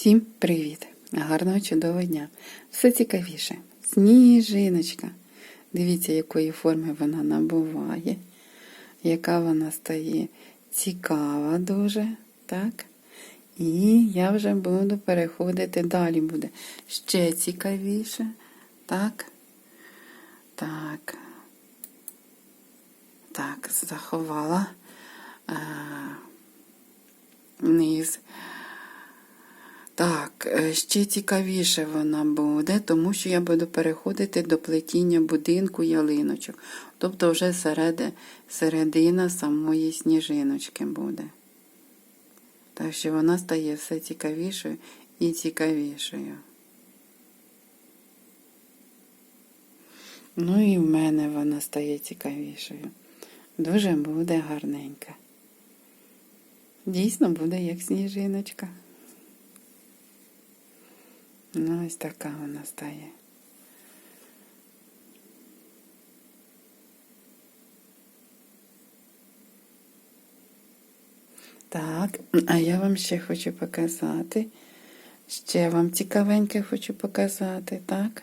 Всім привіт! Гарного чудового дня! Все цікавіше. Сніжиночка. Дивіться, якої форми вона набуває, яка вона стає цікава дуже, так? І я вже буду переходити далі буде ще цікавіше. Так? Так. Так, заховала а, низ. Так, е, ще цікавіше вона буде, тому що я буду переходити до плетіння будинку ялиночок. Тобто вже середи, середина самої сніжиночки буде. Так що вона стає все цікавішою і цікавішою. Ну і в мене вона стає цікавішою. Дуже буде гарненька. Дійсно буде як сніжиночка. Ну, ось така вона стає. Так, а я вам ще хочу показати. Ще вам цікавеньке хочу показати, так?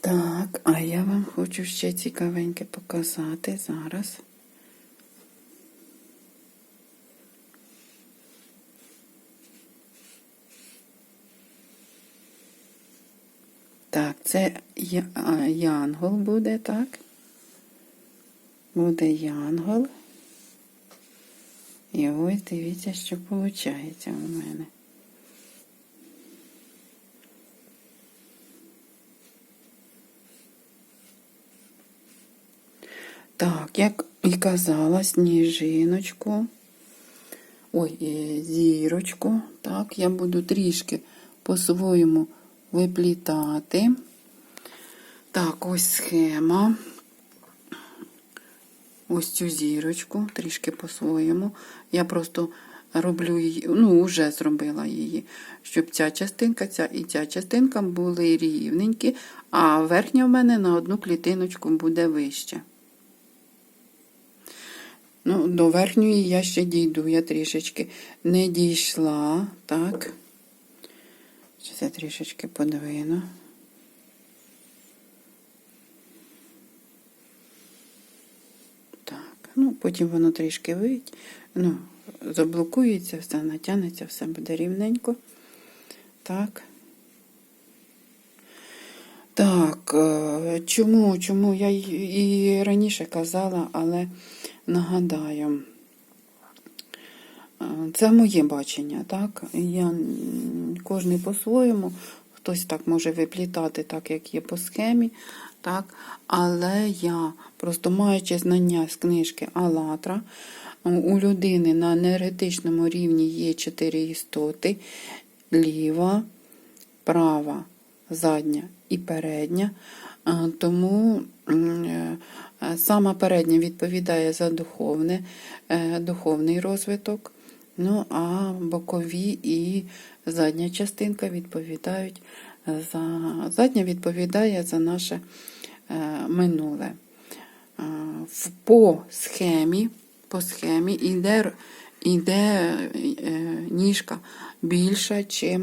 Так, а я вам хочу ще цікавеньке показати зараз. Так, це янгол буде, так? Буде янгол. І ось дивіться, що виходить у мене. Так, як і казала, сніжиночку. Ой, е, зірочку. Так, я буду трішки по-своєму виплітати. Так, ось схема. Ось цю зірочку, трішки по-своєму. Я просто роблю її, ну, вже зробила її, щоб ця частинка, ця і ця частинка були рівненькі, а верхня в мене на одну клітиночку буде вища. Ну, до верхньої я ще дійду, я трішечки не дійшла, так. Зараз я трішечки подвину. Так, ну, потім воно трішки вийде, ну, заблокується, все натягнеться, все буде рівненько. Так. Так, е, чому, чому я і раніше казала, але нагадаю, е, це моє бачення, так? Я кожний по-своєму, хтось так може виплітати, так як є по схемі, так? Але я, просто маючи знання з книжки Алатра, у людини на енергетичному рівні є чотири істоти: ліва, права, задня і передня. Тому е, сама передня відповідає за духовне, е, духовний розвиток. Ну, а бокові і задня частинка відповідають за задня відповідає за наше е, минуле. Е, По схемі, по схемі йде, йде е, ніжка більша, е,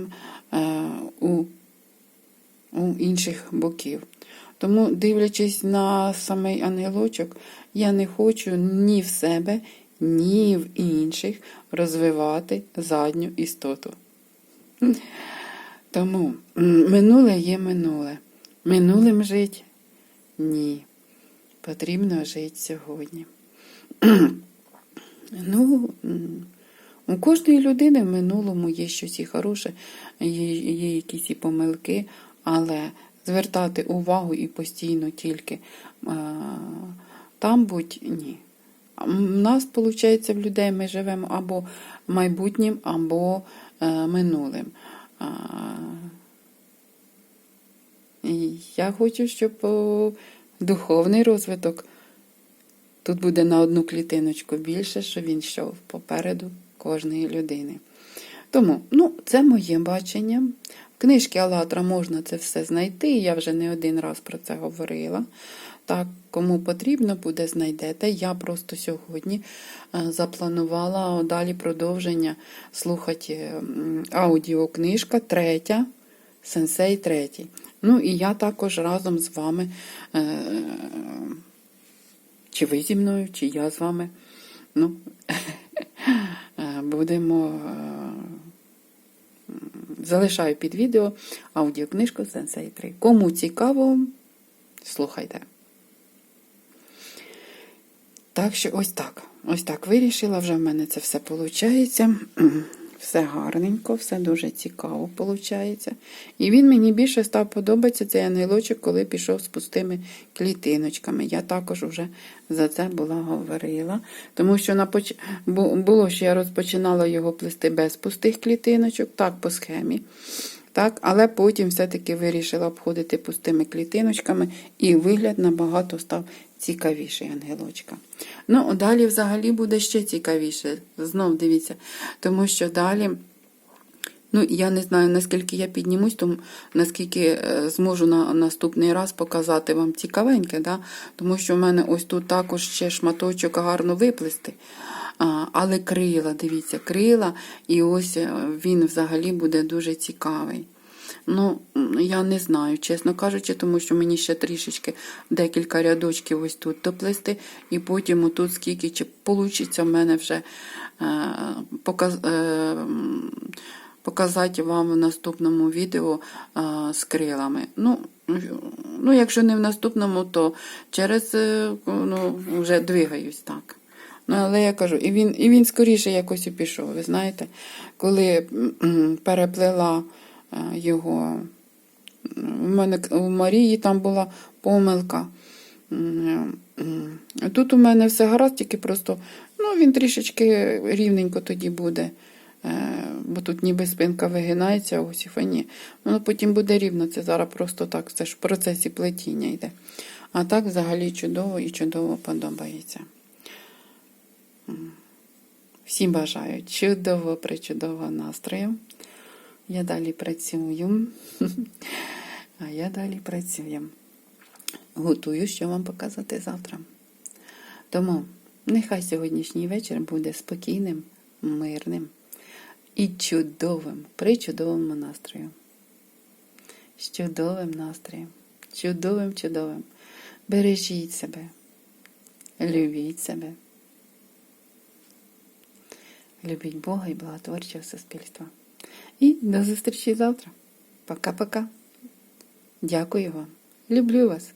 у, у інших боків. Тому, дивлячись на самий ангелочок, я не хочу ні в себе, ні в інших розвивати задню істоту. Тому минуле є минуле. Минулим жить ні. Потрібно жити сьогодні. ну, у кожної людини в минулому є щось і хороше, є, є якісь і помилки, але звертати увагу і постійно тільки там будь ні. У нас, виходить, в людей ми живемо або майбутнім, або е, минулим. Я хочу, щоб духовний розвиток тут буде на одну клітиночку більше, що він йшов попереду кожної людини. Тому, ну, це моє бачення. Книжки Алатра можна це все знайти. Я вже не один раз про це говорила. Так, кому потрібно буде, знайдете. Я просто сьогодні е, запланувала далі продовження слухати аудіокнижка третя, сенсей третій. Ну і я також разом з вами, е, чи ви зі мною, чи я з вами. Ну, е, будемо. Залишаю під відео аудіокнижку Сенсей 3. Кому цікаво, слухайте. Так що ось так. Ось так вирішила. Вже в мене це все виходить. Все гарненько, все дуже цікаво виходить. І він мені більше став подобатися цей ангелочок, коли пішов з пустими клітиночками. Я також вже за це була говорила. Тому що на поч... було, що я розпочинала його плести без пустих клітиночок, так по схемі. Так, але потім все-таки вирішила обходити пустими клітиночками, і вигляд набагато став цікавіший ангелочка. Ну, далі взагалі буде ще цікавіше. Знов дивіться, тому що далі. Ну, я не знаю, наскільки я піднімусь, тому наскільки е, зможу на наступний раз показати вам цікавеньке, да? тому що в мене ось тут також ще шматочок гарно виплести. Але крила, дивіться, крила, і ось е, він взагалі буде дуже цікавий. Ну, я не знаю, чесно кажучи, тому що мені ще трішечки декілька рядочків ось тут доплести, і потім отут скільки чи получиться в мене вже е, показ, е, показати вам в наступному відео е, з крилами. Ну, ну, якщо не в наступному, то через е, ну, вже двигаюсь так. Ну, але я кажу, і він, і він скоріше якось і пішов. Ви знаєте, коли м, переплела е, його, у мене у Марії там була помилка. Тут у мене все гаразд, тільки просто ну, він трішечки рівненько тоді буде. Е, Бо тут ніби спинка вигинається, ось і фані. Воно потім буде рівно, це зараз просто так, це ж в процесі плетіння йде. А так взагалі чудово і чудово подобається. Всім бажаю чудово, причудового настрою. Я далі працюю. А я далі працюю. Готую, що вам показати завтра. Тому нехай сьогоднішній вечір буде спокійним, мирним і чудовим, при чудовому настрою. З чудовим настроєм. Чудовим, чудовим. Бережіть себе. Любіть себе. Любіть Бога і благотворчого суспільства. І до зустрічі завтра. Пока-пока. Дякую вам. Люблю вас.